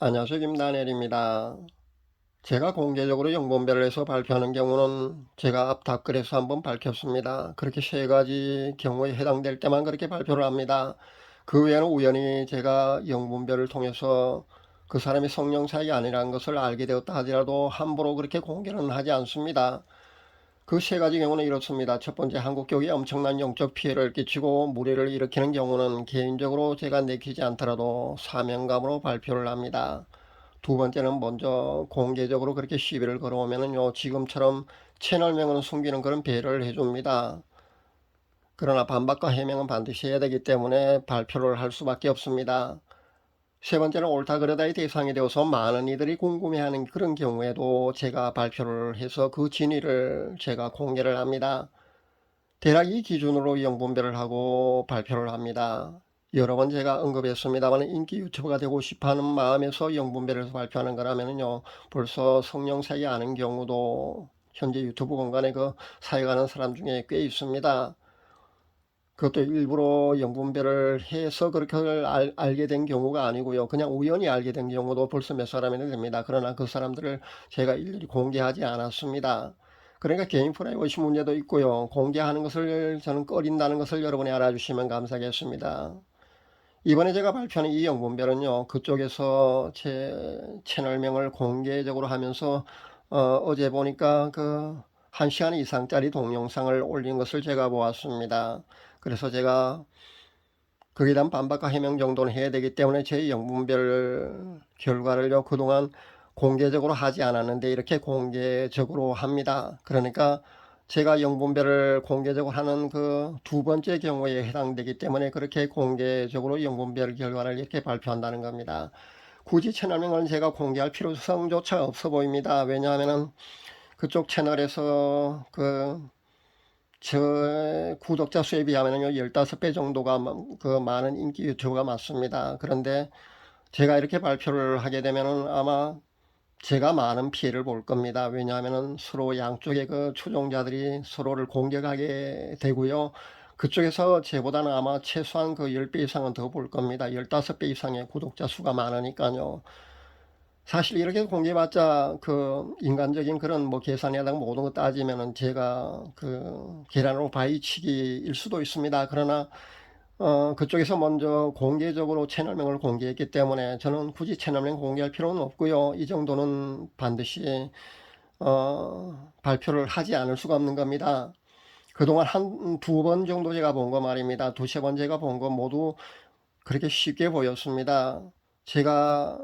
안녕하세요. 김다니엘입니다. 제가 공개적으로 영분별을 해서 발표하는 경우는 제가 앞 답글에서 한번 밝혔습니다. 그렇게 세 가지 경우에 해당될 때만 그렇게 발표를 합니다. 그 외에는 우연히 제가 영분별을 통해서 그 사람이 성령사이 아니라는 것을 알게 되었다 하더라도 함부로 그렇게 공개는 하지 않습니다. 그 세 가지 경우는 이렇습니다. 첫 번째, 한국교회에 엄청난 영적 피해를 끼치고 무리를 일으키는 경우는 개인적으로 제가 내키지 않더라도 사명감으로 발표를 합니다. 두 번째는 먼저 공개적으로 그렇게 시비를 걸어오면은요, 지금처럼 채널명은 숨기는 그런 배려를 해줍니다. 그러나 반박과 해명은 반드시 해야 되기 때문에 발표를 할 수밖에 없습니다. 세 번째는 옳다 그러다의 대상이 되어서 많은 이들이 궁금해하는 그런 경우에도 제가 발표를 해서 그 진위를 제가 공개를 합니다. 대략 이 기준으로 영분별을 하고 발표를 합니다. 여러 번 제가 언급했습니다만 인기 유튜버가 되고 싶어하는 마음에서 영분별해서 발표하는 거라면요 벌써 성령 사이 아는 경우도 현재 유튜브 공간에 그 사역하는 사람 중에 꽤 있습니다. 그것도 일부러 영분별을 해서 그렇게 알, 알게 된 경우가 아니고요. 그냥 우연히 알게 된 경우도 벌써 몇 사람이나 됩니다. 그러나 그 사람들을 제가 일일이 공개하지 않았습니다. 그러니까 개인 프라이버시 문제도 있고요. 공개하는 것을 저는 꺼린다는 것을 여러분이 알아주시면 감사하겠습니다. 이번에 제가 발표하는 이 영분별은요. 그쪽에서 제 채널명을 공개적으로 하면서 어, 제 보니까 그 1시간 이상짜리 동영상을 올린 것을 제가 보았습니다. 그래서 제가 거기에 대한 반박과 해명 정도는 해야 되기 때문에 제 영분별 결과를요 그동안 공개적으로 하지 않았는데 이렇게 공개적으로 합니다. 그러니까 제가 영분별을 공개적으로 하는 그 두 번째 경우에 해당되기 때문에 그렇게 공개적으로 영분별 결과를 이렇게 발표한다는 겁니다. 굳이 채널명은 제가 공개할 필요성조차 없어 보입니다. 왜냐하면은 그쪽 채널에서 그 저 구독자 수에 비하면요 15배 정도가 그 많은 인기 유튜브가 맞습니다. 그런데 제가 이렇게 발표를 하게 되면은 아마 제가 많은 피해를 볼 겁니다. 왜냐하면은 서로 양쪽의 그 추종자들이 서로를 공격하게 되고요. 그쪽에서 제보다는 아마 최소한 그 10배 이상은 더 볼 겁니다. 15배 이상의 구독자 수가 많으니까요. 사실 이렇게 공개받자 그 인간적인 그런 뭐 계산에다가 모든 거 따지면은 제가 그 계란으로 바위치기일 수도 있습니다. 그러나 어 그쪽에서 먼저 공개적으로 채널명을 공개했기 때문에 저는 굳이 채널명 공개할 필요는 없고요. 이 정도는 반드시 어 발표를 하지 않을 수가 없는 겁니다. 그동안 한 두 번 정도 제가 본 거 말입니다. 두세 번 제가 본 거 모두 그렇게 쉽게 보였습니다. 제가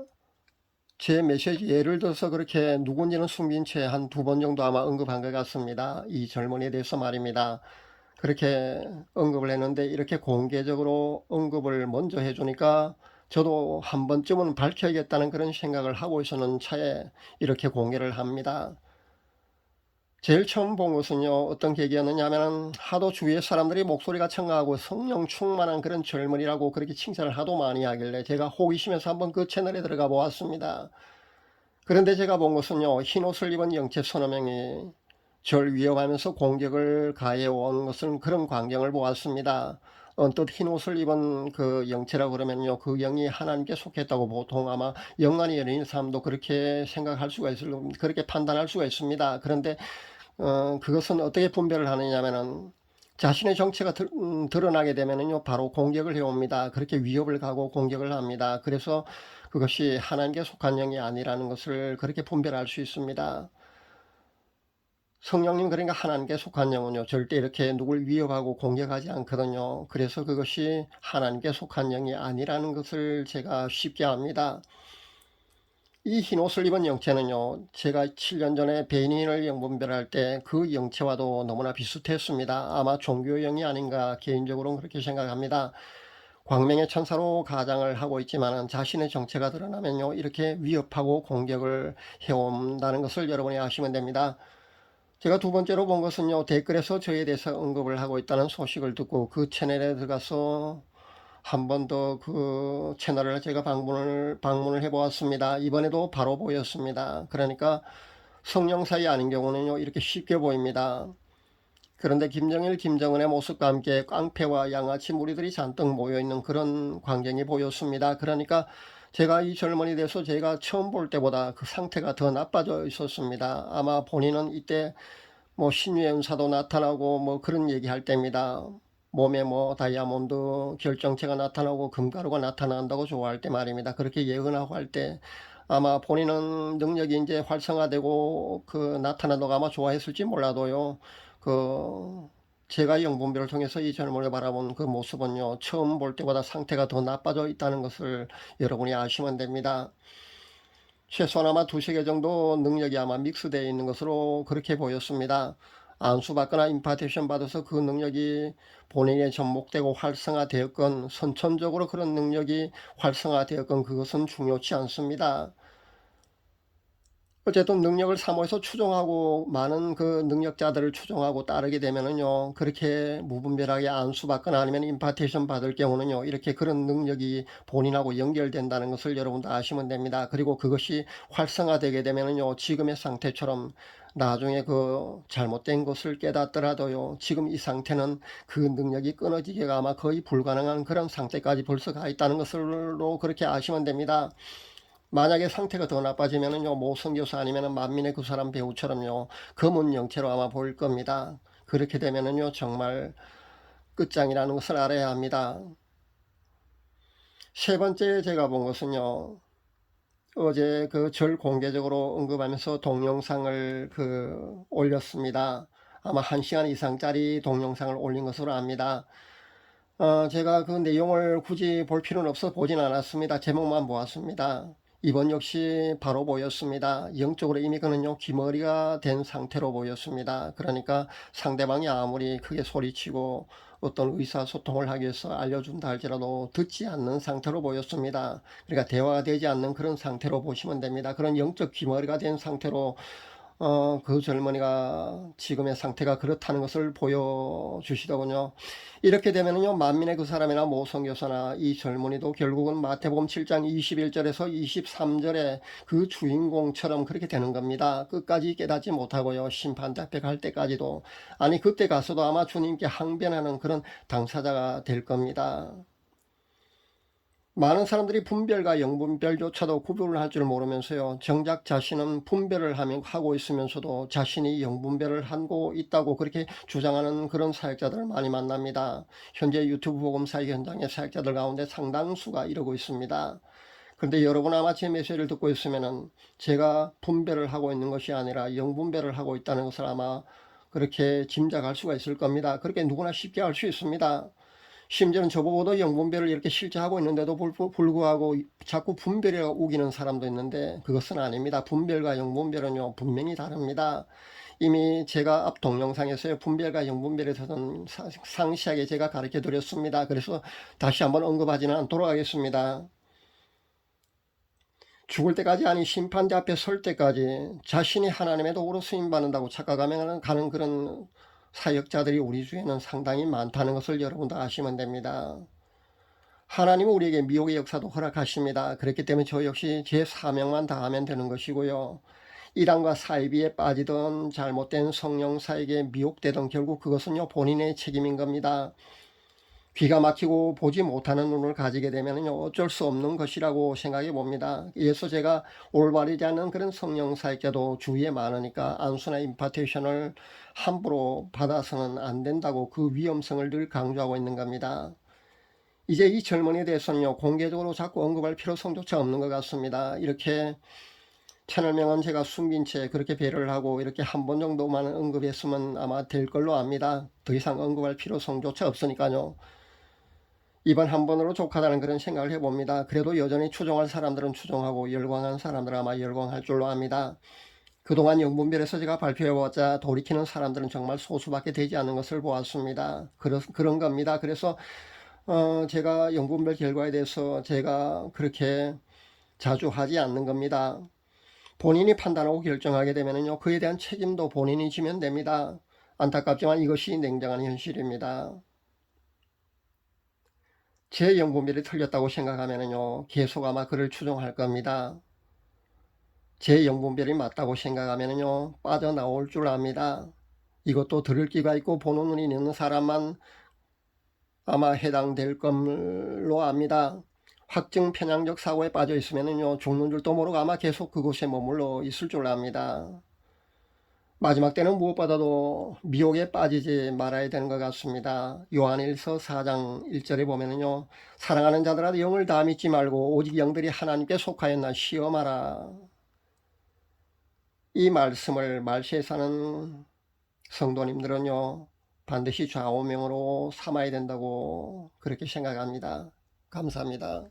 제 메시지 예를 들어서 그렇게 누군지는 숨긴 채 한 두 번 정도 아마 언급한 것 같습니다. 이 젊은이에 대해서 말입니다. 그렇게 언급을 했는데 이렇게 공개적으로 언급을 먼저 해주니까 저도 한 번쯤은 밝혀야겠다는 그런 생각을 하고 있었는 차에 이렇게 공개를 합니다. 제일 처음 본 것은요, 어떤 계기였느냐 하면 하도 주위의 사람들이 목소리가 청아하고 성령 충만한 그런 젊은이라고 그렇게 칭찬을 하도 많이 하길래 제가 호기심에서 한번 그 채널에 들어가 보았습니다. 그런데 제가 본 것은요, 흰 옷을 입은 영체 서너 명이 절 위협하면서 공격을 가해온 것은 그런 광경을 보았습니다. 언뜻 흰 옷을 입은 그 영체라고 그러면요, 그 영이 하나님께 속했다고 보통 아마 영안이 열린 사람도 그렇게 생각할 수가 있을, 그렇게 판단할 수가 있습니다. 그런데 어, 그것은 어떻게 분별을 하느냐면은 자신의 정체가 드, 음, 드러나게 되면은요 바로 공격을 해옵니다. 그렇게 위협을 가고 공격을 합니다. 그래서 그것이 하나님께 속한 영이 아니라는 것을 그렇게 분별할 수 있습니다. 성령님 그러니까 하나님께 속한 영은요 절대 이렇게 누굴 위협하고 공격하지 않거든요. 그래서 그것이 하나님께 속한 영이 아니라는 것을 제가 쉽게 압니다. 이 흰 옷을 입은 영체는요, 제가 7년 전에 베니인을 영분별할 때 그 영체와도 너무나 비슷했습니다. 아마 종교영이 아닌가 개인적으로는 그렇게 생각합니다. 광명의 천사로 가장을 하고 있지만 자신의 정체가 드러나면요, 이렇게 위협하고 공격을 해온다는 것을 여러분이 아시면 됩니다. 제가 두 번째로 본 것은요, 댓글에서 저에 대해서 언급을 하고 있다는 소식을 듣고 그 채널에 들어가서 한 번 더 그 채널을 제가 방문을, 방문을 해 보았습니다. 이번에도 바로 보였습니다. 그러니까 성령사이 아닌 경우는요, 이렇게 쉽게 보입니다. 그런데 김정일, 김정은의 모습과 함께 깡패와 양아치 무리들이 잔뜩 모여있는 그런 광경이 보였습니다. 그러니까 제가 이 젊은이 돼서 제가 처음 볼 때보다 그 상태가 더 나빠져 있었습니다. 아마 본인은 이때 뭐 신유연사도 나타나고 뭐 그런 얘기할 때입니다. 몸에 뭐 다이아몬드 결정체가 나타나고 금가루가 나타난다고 좋아할 때 말입니다. 그렇게 예언하고 할 때 아마 본인은 능력이 이제 활성화되고 그 나타나도록 아마 좋아했을지 몰라도요. 그 제가 영분별을 통해서 이 젊은이를 바라본 그 모습은요. 처음 볼 때보다 상태가 더 나빠져 있다는 것을 여러분이 아시면 됩니다. 최소한 아마 두세 개 정도 능력이 아마 믹스되어 있는 것으로 그렇게 보였습니다. 안수받거나 임파테이션 받아서 그 능력이 본인에 접목되고 활성화되었건 선천적으로 그런 능력이 활성화되었건 그것은 중요치 않습니다. 어쨌든 능력을 사모해서 추종하고 많은 그 능력자들을 추종하고 따르게 되면은요 그렇게 무분별하게 안수받거나 아니면 임파테이션 받을 경우는요 이렇게 그런 능력이 본인하고 연결된다는 것을 여러분도 아시면 됩니다. 그리고 그것이 활성화되게 되면은요 지금의 상태처럼 나중에 그 잘못된 것을 깨닫더라도요 지금 이 상태는 그 능력이 끊어지기가 아마 거의 불가능한 그런 상태까지 벌써 가 있다는 것으로 그렇게 아시면 됩니다 만약에 상태가 더 나빠지면은요, 모성교사 아니면은 만민의 그 사람 배우처럼요, 검은 영체로 아마 보일 겁니다. 그렇게 되면은요, 정말 끝장이라는 것을 알아야 합니다. 세 번째 제가 본 것은요, 어제 그 절 공개적으로 언급하면서 동영상을 그 올렸습니다. 아마 한 시간 이상짜리 동영상을 올린 것으로 압니다. 어, 제가 그 내용을 굳이 볼 필요는 없어 보진 않았습니다. 제목만 보았습니다. 이번 역시 바로 보였습니다. 영적으로 이미 그는요 귀머리가 된 상태로 보였습니다. 그러니까 상대방이 아무리 크게 소리치고 어떤 의사소통을 하기 위해서 알려준다 할지라도 듣지 않는 상태로 보였습니다. 그러니까 대화가 되지 않는 그런 상태로 보시면 됩니다. 그런 영적 귀머리가 된 상태로 어, 그 젊은이가 지금의 상태가 그렇다는 것을 보여주시더군요. 이렇게 되면은요, 만민의 그 사람이나 모성교사나 이 젊은이도 결국은 마태복음 7장 21절에서 23절에 그 주인공처럼 그렇게 되는 겁니다. 끝까지 깨닫지 못하고요, 심판대 앞에 갈 때까지도. 아니, 그때 가서도 아마 주님께 항변하는 그런 당사자가 될 겁니다. 많은 사람들이 분별과 영분별조차도 구분을 할 줄 모르면서요. 정작 자신은 분별을 하고 있으면서도 자신이 영분별을 하고 있다고 그렇게 주장하는 그런 사역자들을 많이 만납니다. 현재 유튜브 사역 현장의 사역자들 가운데 상당수가 이러고 있습니다. 그런데 여러분 아마 제 메시지를 듣고 있으면은 제가 분별을 하고 있는 것이 아니라 영분별을 하고 있다는 것을 아마 그렇게 짐작할 수가 있을 겁니다. 그렇게 누구나 쉽게 알 수 있습니다. 심지어는 저보고도 영분별을 이렇게 실제하고 있는데도 불구하고 자꾸 분별이 우기는 사람도 있는데 그것은 아닙니다. 분별과 영분별은요 분명히 다릅니다. 이미 제가 앞 동영상에서요 분별과 영분별에 대해서는 상시하게 제가 가르쳐 드렸습니다. 그래서 다시 한번 언급하지는 않도록 하겠습니다. 죽을 때까지 아니 심판대 앞에 설 때까지 자신이 하나님의 도구로 쓰임받는다고 착각하면 가는 그런 사역자들이 우리 주에는 상당히 많다는 것을 여러분도 아시면 됩니다. 하나님은 우리에게 미혹의 역사도 허락하십니다. 그렇기 때문에 저 역시 제 사명만 다하면 되는 것이고요. 이단과 사이비에 빠지던 잘못된 성령사에게 미혹되던 결국 그것은요 본인의 책임인 겁니다. 귀가 막히고 보지 못하는 눈을 가지게 되면 어쩔 수 없는 것이라고 생각해 봅니다. 그래서 제가 올바르지 않은 그런 성령 사역자도 주위에 많으니까 안수나 임파테이션을 함부로 받아서는 안 된다고 그 위험성을 늘 강조하고 있는 겁니다. 이제 이 젊은이에 대해서는요 공개적으로 자꾸 언급할 필요성조차 없는 것 같습니다. 이렇게 채널 명은 제가 숨긴 채 그렇게 배려를 하고 이렇게 한 번 정도만 언급했으면 아마 될 걸로 압니다. 더 이상 언급할 필요성조차 없으니까요. 이번 한 번으로 족하다는 그런 생각을 해봅니다. 그래도 여전히 추종할 사람들은 추종하고 열광한 사람들은 아마 열광할 줄로 압니다. 그동안 영분별에서 제가 발표해봤자 돌이키는 사람들은 정말 소수밖에 되지 않는 것을 보았습니다. 그런, 그런 겁니다. 그래서 어, 제가 영분별 결과에 대해서 제가 그렇게 자주 하지 않는 겁니다. 본인이 판단하고 결정하게 되면요 그에 대한 책임도 본인이 지면 됩니다. 안타깝지만 이것이 냉정한 현실입니다. 제 영분별이 틀렸다고 생각하면요 계속 아마 그를 추종할 겁니다. 제 영분별이 맞다고 생각하면요 빠져나올 줄 압니다. 이것도 들을 끼가 있고 보는 눈이 있는 사람만 아마 해당될 걸로 압니다. 확증 편향적 사고에 빠져 있으면요 죽는 줄도 모르고 아마 계속 그곳에 머물러 있을 줄 압니다. 마지막 때는 무엇보다도 미혹에 빠지지 말아야 되는 것 같습니다. 요한일서 4장 1절에 보면은요 사랑하는 자들아 영을 다 믿지 말고 오직 영들이 하나님께 속하였나 시험하라. 이 말씀을 말시에 사는 성도님들은요 반드시 좌우명으로 삼아야 된다고 그렇게 생각합니다. 감사합니다.